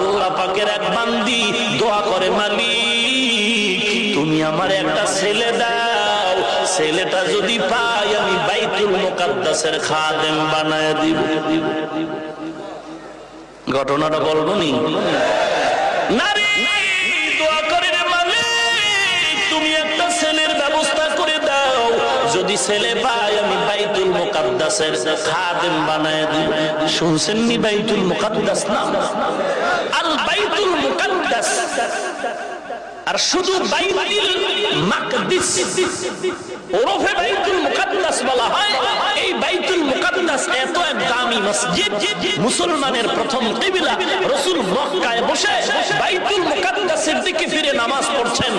আল্লাহ পাকের এক বান্দি দোয়া করে, মালিক, তুমি আমার একটা ছেলে দাও। ছেলেটা যদি পাই আমি বাইতুল মুকাদ্দাসের খাদেম বানায় দিব। ঘটনাটা বলব নি? নারী, দোয়া করে মালিক, তুমি একটা ছেলের ব্যবস্থা করে দাও। যদি ছেলে পাই আমি বাইতুল মুকাদ্দাসের খাদেম বানায় দিব। শুনছেন নি বাইতুল মুকাদ্দাস নাম আল বাইতুল মুকাদ্দাস আর শুধু মাকদিস। ওরফে বাইতুল বলা হয়। এই বাইতুল এত এক দামি মসজিদ। মুসলমানের প্রথম কিবলা রাসূল মক্কায় বসে বাইতুল দিকে ফিরে নামাজ পড়ছেন।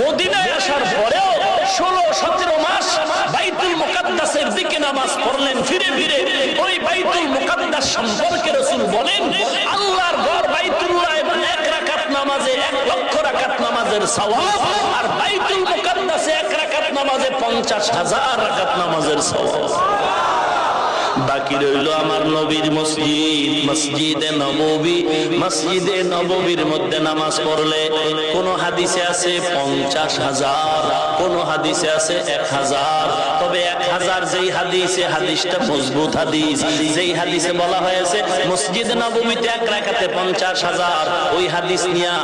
মদিনায় আসার পরেও 16 17 মাস বাইতুল মুকাদ্দাসের দিকে নামাজ পড়লেন, ফিরে ফিরে। ওই বাইতুল মুকাদ্দাস সম্পর্কে রাসূল বলেন, আল্লাহর ঘর বাইতুল্লাহ এক নামাজে এক লক্ষ রাকাত নামাজের সওয়াব আর বাইতুল মুকাদ্দাসে এক রাকাত নামাজে পঞ্চাশ হাজার রাকাত নামাজের সওয়াব। বাকি রইল আমার নবীর মসজিদ, মসজিদে নববী, মসজিদে নববীর মধ্যে নামাজ পড়লে কোন হাদিসে আছে পঞ্চাশ হাজার, কোন হাদিসে আছে এক হাজার। তবে এক হাজার যেই হাদিসে হাদিসটা মজবুত হাদিস। যেই হাদিসে বলা হয়েছে, মসজিদ নবমীতে এক রাখাতে পঞ্চাশ হাজার। ওই হাদিস নিয়া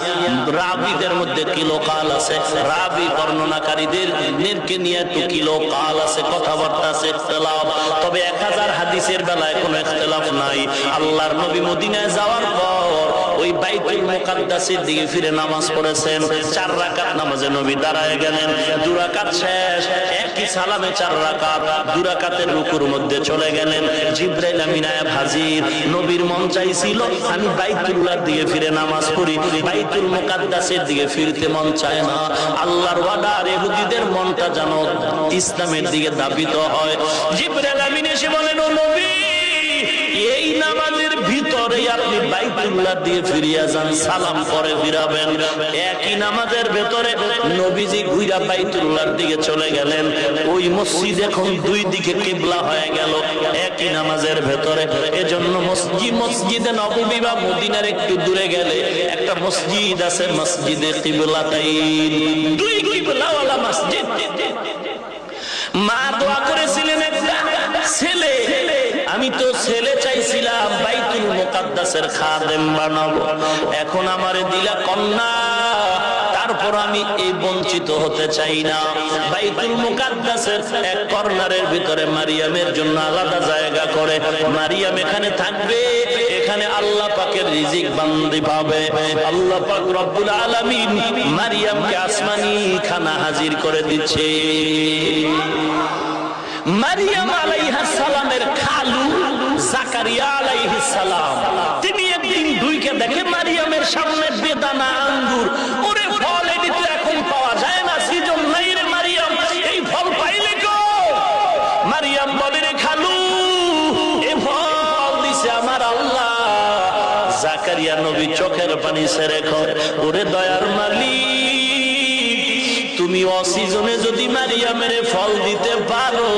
রাবিদের মধ্যে কিলো কাল আছে। রাবি বর্ণনাকারীদের নিয়ে একটু কিলো কাল আছে, কথাবার্তা আছে তবে এক হাজার হাদিসের বেলায় কোনো ইখতিলাফ নাই। আল্লাহর নবী মদিনায় যাওয়ার পর ওই বাইতুল মুকাদ্দাসের দিকে ফিরে নামাজ পড়েছেন। চার রাকাত নামাজে নবী দাঁড়ায় গেলেন। দু রাকাত শেষ। সালামে চার রাকাত, দু রাকাতের রুকুর মধ্যে চলে গেলেন। জিব্রাইল আমিন হাজির, নবীর মন চাইছিল, আমি বাইতুল্লাহর দিকে ফিরে নামাজ পড়ি, বাইতুল মুকাদ্দাসের দিকে ফিরতে মন চায় না। আল্লাহর ওয়াদার ইহুদিদের মনটা যেন ইসলামের দিকে দাবিত হয়। জিব্রাইল আমিন এসে বলেন, ও নবী ভিতরে আপনি দিয়ে ফিরিয়া যান, সালাম করে ফিরাবেন। একই নামাজের ভেতরে নবীজি ঘুরা দিকে চলে গেলেন। ওই মসজিদ এখন দুই দিকে কিবলা হয়ে গেল। একই নামাজের ভেতরে। এজন্য মসজিদ মসজিদে নববী বা মদিনার একটু দূরে গেলে একটা মসজিদ আছে, মসজিদে কিবলাতাই দুই কিবলাওয়ালা মসজিদ। মা দোয়া করেছিলেন ছেলে। আমি তো ছেলে চাইছিলাম মুকাদ্দাসের খাদেম বানাবো। এখন আমারে দিলা কন্যা, তারপর আমি এই বঞ্চিত হতে চাই না। বাইতুল মুকাদ্দাসের এক কর্নারের ভিতরে মারিয়ামের জন্য আলাদা জায়গা করে। মারিয়াম এখানে থাকবে, এখানে আল্লাহ পাকের রিজিক বান্দি পাবে। আল্লাহ পাক রব্বুল আলামিন মারিয়ামকে আসমানি খানা হাজির করে দিচ্ছে। মারিয়াম আলাইহিস সালামের খালু তিনি একদিন দুইকে দেখে মারিয়ামের সামনে বেদানা আঙ্গুর। ওরে ফল এদিকে এখন পাওয়া যায় না, সিজন নাই রে মারিয়াম। এই ফল পাইলে গো মারিয়াম বলে, রে খালু, এ ফল দিছে আমার আল্লাহ। জাকারিয়া নবী চোখের পানি সেরে ওরে দয়ার মালিক তুমি অসিজনে যদি মারিয়ামের ফল দিতে পারো,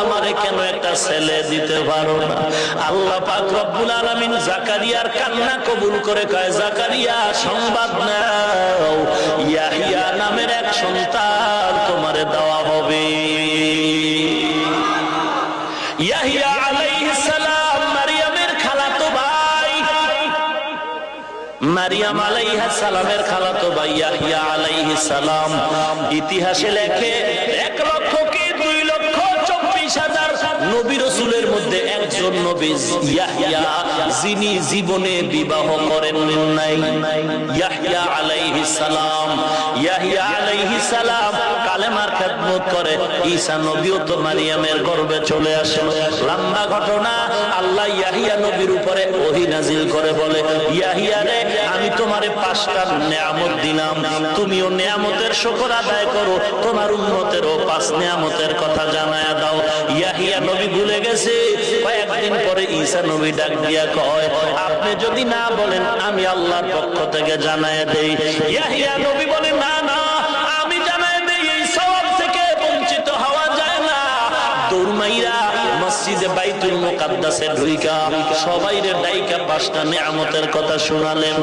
আমারে কেন একটা ছেলে দিতে পারো না? আল্লাহ পাক রব্বুল আলামিন জাকারিয়ার কান্না কবুল করে কয়, জাকারিয়া, সংবাদ নাও। ইয়াহিয়া নামের এক সন্তান তোমারে দেওয়া হবে। মারিয়াম আলাইহা সালামের খালাতো ভাই ইয়াহিয়া আলাইহিস সালাম ইতিহাসে লেখে এক লক্ষ নবী রসুলের মধ্যে একজন নবী যিনি জীবনে বিবাহ করেন নাই। সালাম সালাম কালেমার খেদমত করে, ঈসা নবীও তো মারিয়ামের গর্ভে চলে আসে। লম্বা ঘটনা, আল্লাহ ইয়াহিয়া নবীর উপরে ওহি নাজিল করে বলে, ইয়াহিয়া রে আমি তোমারে পাঁচটা নিয়ামত দিলাম। তুমিও নিয়ামতের শুকর আদায় করো। তোমার উন্নতেরও পাঁচ নিয়ামতের কথা জানায়া দাও। ইয়াহিয়া নবী ভুলে গেছে। কয়েকদিন পরে ঈসা নবী ডাক দিয়া কয়, আপনি যদি না বলেন, আমি আল্লাহর পক্ষ থেকে জানায়া দেই। ইয়াহিয়া নবী মসজিদে বাইতুল মুকাদ্দাসে ঢুইকা সবাই রে ডাইকা পাঁচটা নিয়ামতের কথা শোনালেন।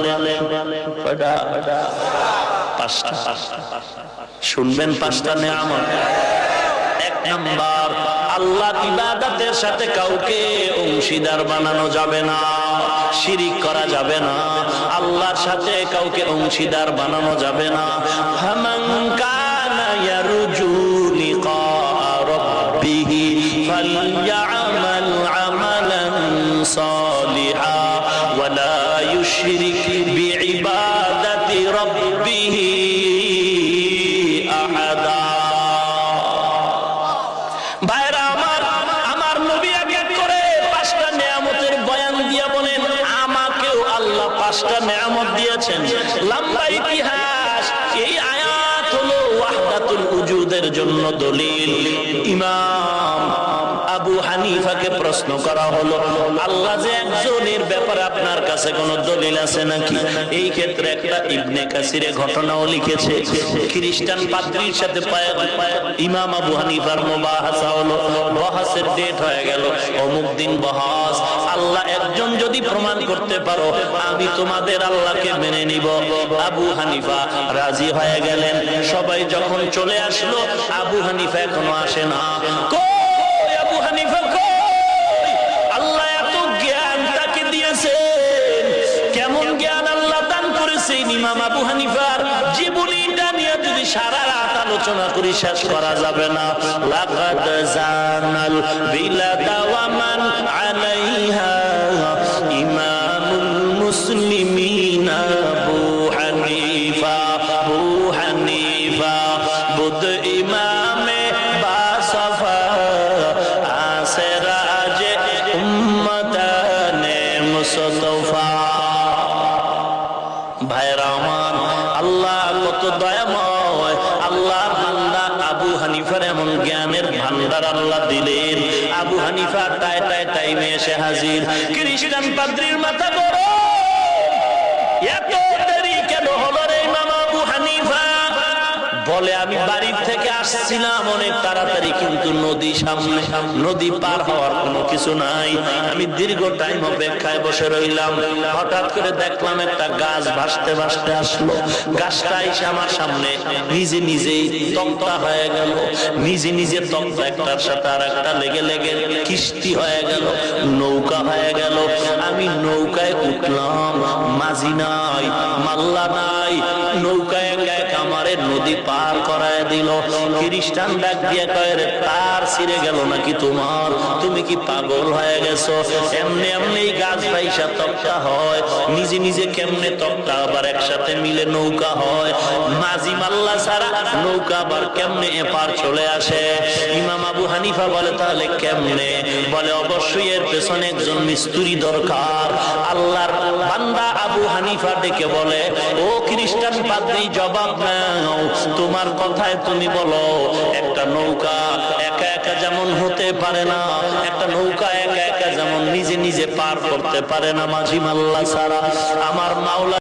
শুনবেন পাঁচটা নিয়ামত। এক নাম্বার, আল্লাহ ইবাদতের সাথে কাউকে অংশীদার বানানো যাবে না, শিরিক করা যাবে না, আল্লাহর সাথে কাউকে অংশীদার বানানো যাবে না। হামান পাঁচটা নিয়ামত দিয়েছেন। লম্বা ইতিহাস, এই আয়াত হলো ওয়াহদাতুল উজুদের জন্য দলিল। ইমাম আবু হানিফাকে প্রশ্ন করা হলো, আল্লাহ যে একজনের ব্যাপারে আপনার কাছে কোনো দলিল আছে নাকি? এই ক্ষেত্রে একটা ইবনে কাসিরে ঘটনাও লিখেছে। খ্রিস্টান পাদ্রীর সাথে ইমাম আবু হানিফার মুবাহাসা হলো, বহাসের ডেট হয়ে গেল। অমুক দিন বহাস আল্লাহ একজন যদি প্রমাণ করতে পারো, আমি তোমাদের আল্লাহকে মেনে নিব। আবু হানিফা রাজি হয়ে গেলেন। সবাই যখন চলে আসলো, আবু হানিফা এখনও আসে না। আবু হানিফার? জীবনীটা নিয়ে সারা রাত আলোচনা করি শেষ করা যাবে না। ইমামুল মুসলিমিনা হানিফার এমন জ্ঞানের ভান্ডার আল্লাহ দিলেন। আবু হানিফা তাই তাই টাইমে এসে হাজির। কৃষি পাদ্রির মাথা বড় বলে, আমি বাড়ির থেকে আসছিলাম অনেক তাড়াতাড়ি কিন্তু নদী সামনে, নদী পার হওয়ার কোনো কিছু নাই। আমি দীর্ঘ টাইম অপেক্ষায় বসে রইলাম। হঠাৎ করে দেখলাম একটা গাছ ভাসতে ভাসতে আসলো। গাছটা এসে আমার সামনে নিজে নিজেই তক্তা হয়ে গেল। নিজে নিজে তক্তা একটার সাথে আর একটা লেগে লেগে কিস্তি হয়ে গেল, নৌকা হয়ে গেল। আমি নৌকায় উঠলাম। মাঝি নাই, মাল্লা নাই, নৌকায় নদী পার করায় দিল। খ্রিস্টান ডাক দিয়ে কয়, রে, তার ছিঁড়ে গেল নাকি তোমার? তুমি কি পাগল হয়ে গেছো? এমনি এমনি গাছ ভাইসা তক্তা হয়। নিজে নিজে কেমনে তক্তা আবার একসাথে মিলে নৌকা হয়। মাঝি মাল্লা ছাড়া নৌকা আবার কেমনে এপার চলে আসে? ইমাম আবু হানিফা বলে, তাহলে কেমনে? বলে, অবশ্যই এর পেছনে একজন মিস্ত্রি দরকার। আল্লাহর বান্দা আবু হানিফা ডেকে বলে, ও খ্রিস্টান পাদ্রী জবাব নাও, তোমার কথায় তুমি বলো, একটা নৌকা একা একা যেমন হতে পারে না, একটা নৌকা একা একা যেমন নিজে নিজে পার করতে পারে না মাঝি মাল্লা ছাড়া আমার মাওলা